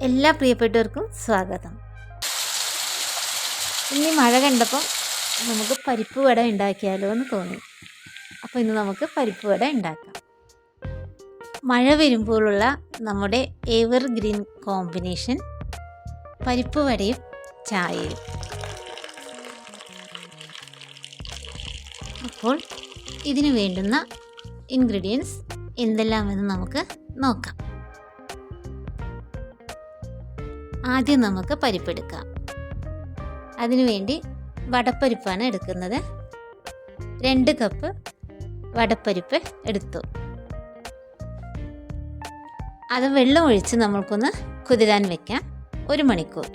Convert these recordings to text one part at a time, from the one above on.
എല്ലാ പ്രിയപ്പെട്ടവർക്കും സ്വാഗതം. ഇനി മഴ കണ്ടപ്പം നമുക്ക് പരിപ്പ് വട ഉണ്ടാക്കിയാലോ എന്ന് തോന്നി. അപ്പോൾ ഇന്ന് നമുക്ക് പരിപ്പ് വട ഉണ്ടാക്കാം. മഴ വരുമ്പോഴുള്ള നമ്മുടെ എവർ ഗ്രീൻ കോമ്പിനേഷൻ പരിപ്പ് വടയും ചായയും. അപ്പോൾ ഇതിന് വേണ്ടുന്ന ഇൻഗ്രീഡിയൻസ് എന്തെല്ലാമെന്ന് നമുക്ക് നോക്കാം. ആദ്യം നമുക്ക് പരിപ്പെടുക്കാം. അതിനുവേണ്ടി വടപ്പരിപ്പാണ് എടുക്കുന്നത്. രണ്ട് കപ്പ് വടപ്പരിപ്പ് എടുത്തു. അത് വെള്ളം ഒഴിച്ച് നമ്മൾക്കൊന്ന് കുതിരാൻ വെക്കാം. ഒരു മണിക്കൂർ.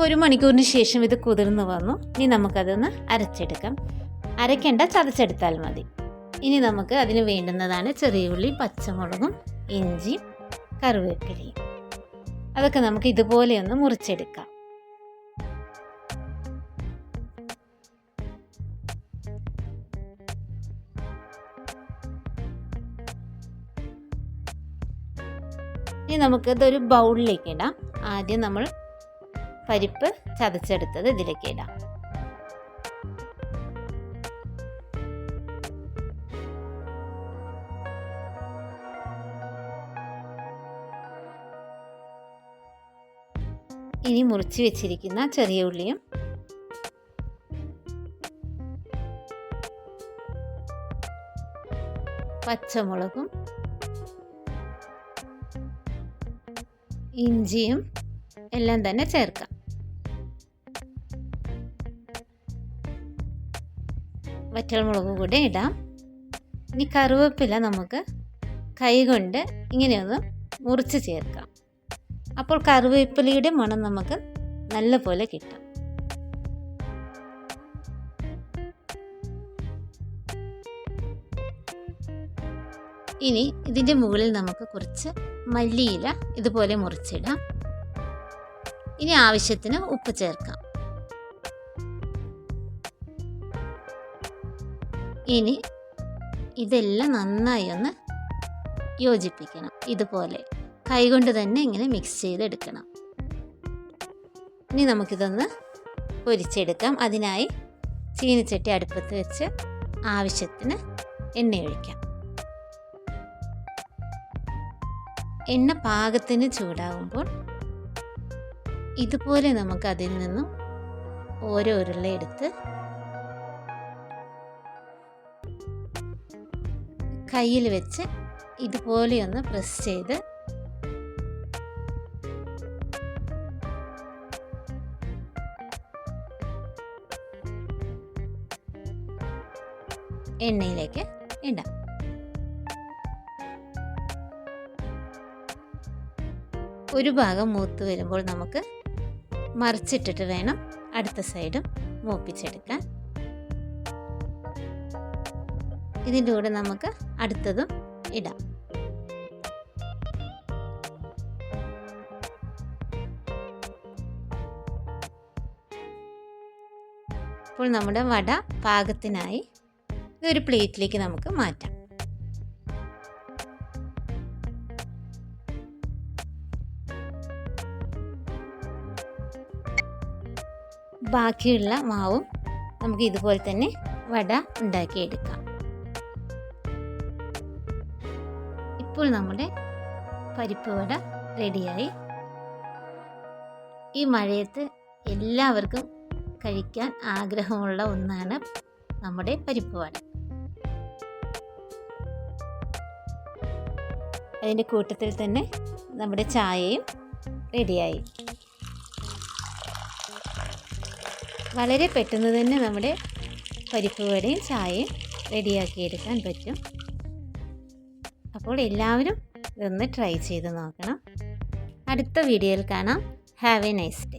ഒരു മണിക്കൂറിന് ശേഷം ഇത് കുതിർന്ന് വന്നു. ഇനി നമുക്കതൊന്ന് അരച്ചെടുക്കാം. അരയ്ക്കേണ്ട ചതച്ചെടുത്താൽ മതി. ഇനി നമുക്ക് അതിന് വേണ്ടുന്നതാണ് ചെറിയ ഉള്ളി പച്ചമുളകും ഇഞ്ചിയും കറിവേപ്പിലയും. അതൊക്കെ നമുക്ക് ഇതുപോലെ ഒന്ന് മുറിച്ചെടുക്കാം. ഇനി നമുക്കിതൊരു ബൗളിലേക്ക് ഇടാം. ആദ്യം നമ്മൾ പരിപ്പ് ചതച്ചെടുത്തത് ഇതിലേക്ക് ഇടാം. ഇനി മുറിച്ച് വെച്ചിരിക്കുന്ന ചെറിയ ഉള്ളിയും പച്ചമുളകും ഇഞ്ചിയും എല്ലാം തന്നെ ചേർക്കാം. വറ്റൽമുളക് കൂടെ ഇടാം. ഇനി കറിവേപ്പില നമുക്ക് കൈ കൊണ്ട് ഇങ്ങനെയൊന്ന് മുറിച്ച് ചേർക്കാം. അപ്പോൾ കറിവേപ്പിലയുടെ മണം നമുക്ക് നല്ല പോലെ കിട്ടും. ഇനി ഇതിന്റെ മുകളിൽ നമുക്ക് കുറച്ച് മല്ലിയില ഇതുപോലെ മുറിച്ചിടാം. ഇനി ആവശ്യത്തിന് ഉപ്പ് ചേർക്കാം. ഇനി ഇതെല്ലാം നന്നായി ഒന്ന് യോജിപ്പിക്കണം ഇതുപോലെ. കൈകൊണ്ട് തന്നെ ഇങ്ങനെ മിക്സ് ചെയ്തെടുക്കണം. ഇനി നമുക്കിതൊന്ന് പൊരിച്ചെടുക്കാം. അതിനായി ചീനിച്ചട്ടി അടുപ്പത്ത് വെച്ച് ആവശ്യത്തിന് എണ്ണ ഒഴിക്കാം. എണ്ണ പാകത്തിന് ചൂടാകുമ്പോൾ ഇതുപോലെ നമുക്ക് അതിൽ നിന്നും ഓരോ ഉരുള എടുത്ത് കയ്യിൽ വെച്ച് ഇതുപോലെയൊന്ന് പ്രസ് ചെയ്ത് എണ്ണയിലേക്ക് ഇടാം. ഒരു ഭാഗം മൂത്ത് വരുമ്പോൾ നമുക്ക് മറിച്ചിട്ടിട്ട് വേണം അടുത്ത സൈഡും മൂപ്പിച്ചെടുക്കാൻ. ഇതിന്റെ കൂടെ നമുക്ക് അടുത്തതും ഇടാം. ഇപ്പോൾ നമ്മുടെ വട പാകത്തിനായി ഇതൊരു പ്ലേറ്റിലേക്ക് നമുക്ക് മാറ്റാം. ബാക്കിയുള്ള മാവും നമുക്ക് ഇതുപോലെ തന്നെ വട ഉണ്ടാക്കിയെടുക്കാം. ഇപ്പോൾ നമ്മുടെ പരിപ്പ് വട റെഡിയായി. ഈ മഴയത്ത് എല്ലാവർക്കും കഴിക്കാൻ ആഗ്രഹമുള്ള ഒന്നാണ് നമ്മുടെ പരിപ്പ് വട. അതിന്റെ കൂട്ടത്തിൽ തന്നെ നമ്മുടെ ചായയും റെഡിയായി. വളരെ പെട്ടെന്ന് തന്നെ നമ്മുടെ പരിപ്പ് വടയും ചായയും റെഡിയാക്കിയെടുക്കാൻ പറ്റും. അപ്പോൾ എല്ലാവരും ഇതൊന്ന് ട്രൈ ചെയ്ത് നോക്കണം. അടുത്ത വീഡിയോയിൽ കാണാം. Have a nice day.